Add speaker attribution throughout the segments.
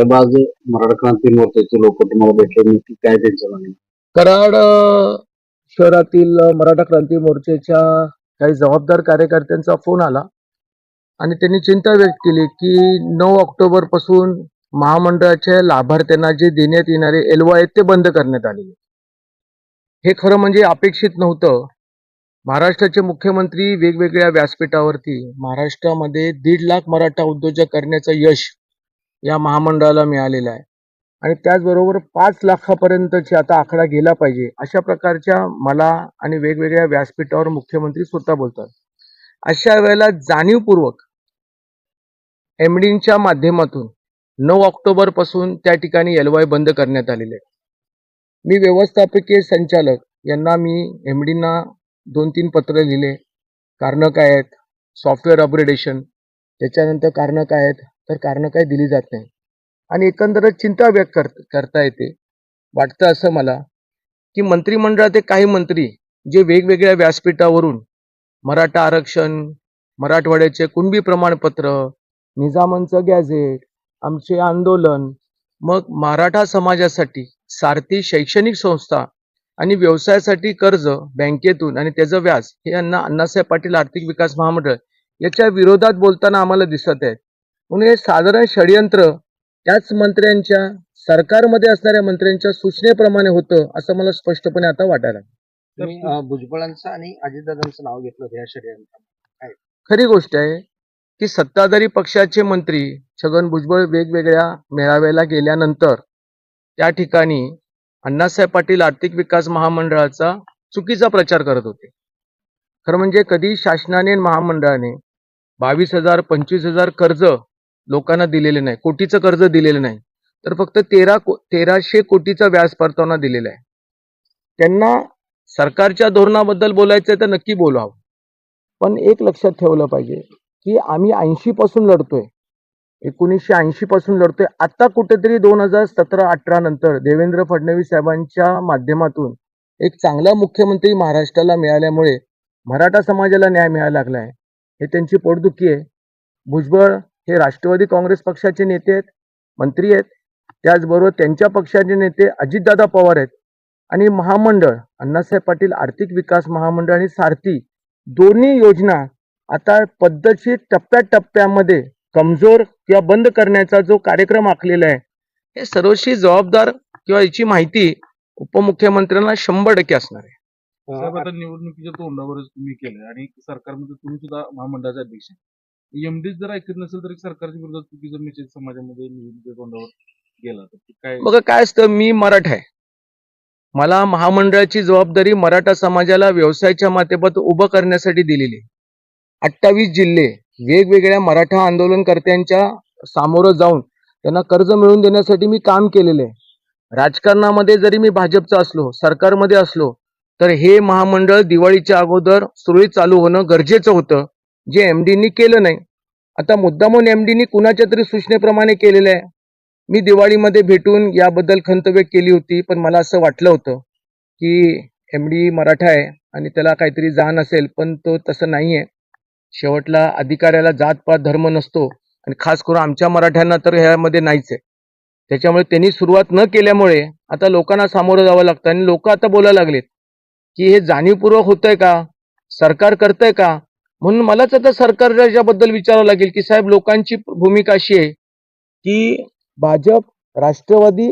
Speaker 1: साहेब आज मराठा क्रांती मोर्चाचे लोक तुम्हाला भेटले नक्की काय त्यांच्या म्हणणं
Speaker 2: कराड शहरातील मराठा क्रांती मोर्चाच्या काही जबाबदार कार्यकर्त्यांचा फोन आला आणि त्यांनी चिंता व्यक्त केली की नऊ ऑक्टोबरपासून महामंडळाच्या लाभार्थ्यांना जे देण्यात येणारे एलवा आहेत ते बंद करण्यात आलेले हे खरं म्हणजे अपेक्षित नव्हतं. महाराष्ट्राचे मुख्यमंत्री वेगवेगळ्या व्यासपीठावरती महाराष्ट्रामध्ये दीड लाख मराठा उद्योजक करण्याचं यश या महामंडळाला मिळालेला आहे. आणि त्याचबरोबर पाच लाखापर्यंतची आता आकडा गेला पाहिजे अशा प्रकारच्या मला आणि वेगवेगळ्या व्यासपीठावर मुख्यमंत्री स्वतः बोलतात. अशा वेळेला जाणीवपूर्वक एमडीच्या माध्यमातून नऊ ऑक्टोबरपासून त्या ठिकाणी एलवाय बंद करण्यात आलेले मी व्यवस्थापकीय संचालक यांना मी एमडींना दोन तीन पत्र लिहिले. कारणं काय आहेत? Software upgradation. त्याच्यानंतर कारणं काय आहेत? तर कारणं काय दिली जात नाही. आणि एकंदरच चिंता व्यक्त कर करता येते. वाटतं असं मला की मंत्रिमंडळातील काही मंत्री जे वेगवेगळ्या व्यासपीठावरून मराठा आरक्षण मराठवाड्याचे कुणबी प्रमाणपत्र निजामांचं गॅझेट आमचे आंदोलन मग मराठा समाजासाठी सारथी शैक्षणिक संस्था आणि व्यवसायासाठी कर्ज बँकेतून आणि त्याचं व्याज हे यांना अण्णासाहेब पाटील आर्थिक विकास महामंडळ याच्या विरोधात बोलताना आम्हाला दिसत आहेत. म्हणून हे साधारण षडयंत्र त्याच मंत्र्यांच्या सरकारमध्ये असणाऱ्या मंत्र्यांच्या सूचनेप्रमाणे होतं असं मला स्पष्टपणे आता वाटायला लागलं.
Speaker 3: भुजबळांचं आणि अजितदादांचं नाव घेतलं या षडयंत्रात
Speaker 2: खरी गोष्ट आहे की सत्ताधारी पक्षाचे मंत्री छगन भुजबळ वेगवेगळ्या मेळाव्याला गेल्यानंतर त्या ठिकाणी अण्णासाहेब पाटील आर्थिक विकास महामंडळाचा चुकीचा प्रचार करत होते. खरं म्हणजे कधी शासनाने महामंडळाने बावीस हजार पंचवीस हजार कर्ज लोकांना दिलेले नाही. कोटीचं कर्ज दिलेलं नाही. तर फक्त तेरा को तेराशे कोटीचा व्याज परतावा दिलेला आहे. त्यांना सरकारच्या धोरणाबद्दल बोलायचं तर नक्की बोलावं. पण एक लक्षात ठेवलं पाहिजे की आम्ही ऐंशी पासून लढतोय. एकोणीसशे ऐंशी पासून लढतोय. आता कुठेतरी दोन हजार सतरा अठरा नंतर देवेंद्र फडणवीस साहेबांच्या माध्यमातून एक चांगला मुख्यमंत्री महाराष्ट्राला मिळाल्यामुळे मराठा समाजाला न्याय मिळायला लागलाय. हे त्यांची पोटदुखी आहे. भुजबळ हे राष्ट्रवादी काँग्रेस पक्षाचे नेते आहेत मंत्री आहेत. त्याचबरोबर त्यांच्या पक्षाचे नेते अजितदादा पवार आहेत. आणि महामंडळ अण्णासाहेब पाटील आर्थिक विकास महामंडळ आणि सारथी दोन्ही योजना आता पद्धतशीर टप्प्याटप्प्यामध्ये कमजोर किंवा बंद करण्याचा जो कार्यक्रम आखलेला आहे हे सर्वशी जबाबदार किंवा याची माहिती उपमुख्यमंत्र्यांना शंभर टक्के असणार आहे.
Speaker 4: निवडणुकीच्या तोंडावरच तुम्ही केलं आणि सरकारमध्ये तुम्ही सुद्धा महामंडळाचे अध्यक्ष एमडीच जर ऐकत नसेल तर सरकारच्या विरोधात चुकीचं मेसेज समाजामध्ये तोंडावर गेला तर काय?
Speaker 2: बघा काय असतं? मी मराठा आहे. मला महामंडळाची जबाबदारी मराठा समाजाला व्यवसायाच्या माध्यमात उभं करण्यासाठी दिलेली आहे. अठ्ठावीस जिल्हे वेगवेगळ्या मराठा आंदोलनकर्त्यांच्या सामोरं जाऊन त्यांना कर्ज मिळवून देण्यासाठी मी काम केलेलं आहे. राजकारणामध्ये जरी मी भाजपचा असलो सरकारमध्ये असलो तर हे महामंडळ दिवाळीच्या अगोदर सुरळीत चालू होणं गरजेचं होतं. जे एमडीनी केलं नाही. आता मुद्दामून एमडीनी कुणाच्या तरी सूचनेप्रमाणे केलेलं आहे. मी दिवाळीमध्ये भेटून याबद्दल खंत व्यक्त केली होती पण मला असं वाटलं होतं की एम डी मराठा आहे आणि त्याला काहीतरी जाण असेल पण तो तसं नाही आहे शेवटला अधिकाऱ्याला जात पात धर्म नसतो आणि खास करून आमच्या मराठ्यांना तर ह्यामध्ये नाहीच आहे. त्याच्यामुळे त्यांनी सुरुवात न केल्यामुळे आता लोकांना सामोरं जावं लागतं आणि लोक आता बोलायला लागलेत की हे जाणीवपूर्वक होतंय का? सरकार करतंय का? म्हणून मलाच आता सरकारच्याबद्दल विचारावं लागेल की साहेब लोकांची भूमिका अशी आहे की भाजप राष्ट्रवादी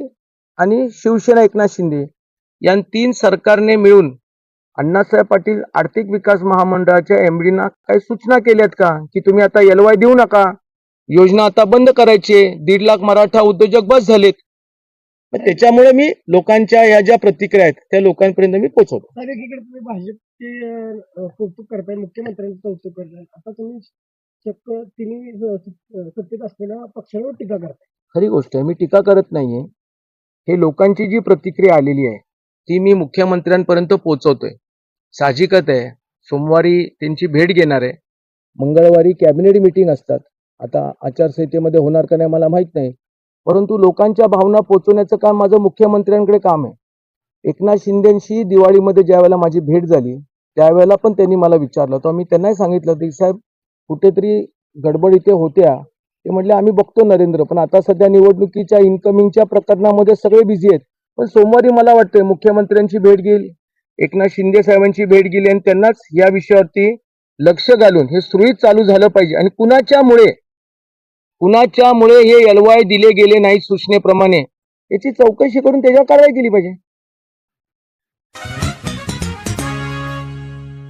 Speaker 2: आणि शिवसेना एकनाथ शिंदे या तीन सरकारने मिळून अण्णासाहेब पाटील आर्थिक विकास महामंडळाच्या एमडीना काही सूचना केल्यात का? की तुम्ही आता एलवाय देऊ नका? योजना आता बंद करायची दीड लाख मराठा उद्योजक बस झालेत. त्याच्यामुळे मी लोकांच्या या ज्या प्रतिक्रिया आहेत त्या लोकांपर्यंत मी पोहोचवतो.
Speaker 5: साहेब एकीकडे तुम्ही भाजपचे अं, कौतुक करताय मुख्यमंत्र्यांचं कौतुक करताय. आता तुम्ही चक्क तिन्ही स- सत्तेत असलेल्या पक्षांवर टीका करताय.
Speaker 2: खरी गोष्ट आहे मी टीका करत नाहीये. हे लोकांची जी प्रतिक्रिया आलेली आहे ती मी मुख्यमंत्र्यांपर्यंत पोहोचवतोय. साहजिकच आहे. सोमवारी त्यांची भेट घेणार आहे. मंगळवारी कॅबिनेट मिटिंग असतात. आता आचारसंहितेमध्ये होणार का नाही मला माहीत नाही. परंतु लोकांच्या भावना पोचवण्याचं काम माझं मुख्यमंत्र्यांकडे काम आहे. एकनाथ शिंदेशी दिवाळीमध्ये ज्या वेळेला माझी भेट झाली त्यावेळेला पण त्यांनी मला विचारलं होतं. मी त्यांनाही सांगितलं होतं की साहेब कुठेतरी गडबड इथे होत्या. ते म्हटले आम्ही बघतो नरेंद्र पण आता सध्या निवडणुकीच्या इन्कमिंगच्या प्रकरणामध्ये सगळे बिझी आहेत. पण सोमवारी मला वाटतंय मुख्यमंत्र्यांची भेट घेईल एकनाथ शिंदे साहेबांची भेट गेली आणि त्यांनाच या विषयावरती लक्ष घालून हे सुरळीत चालू झालं पाहिजे. आणि कुणाच्यामुळे कुणाच्यामुळे हे एलवाय दिले गेले नाही सूचनेप्रमाणे? याची चौकशी करून त्याच्यावर कारवाई केली पाहिजे.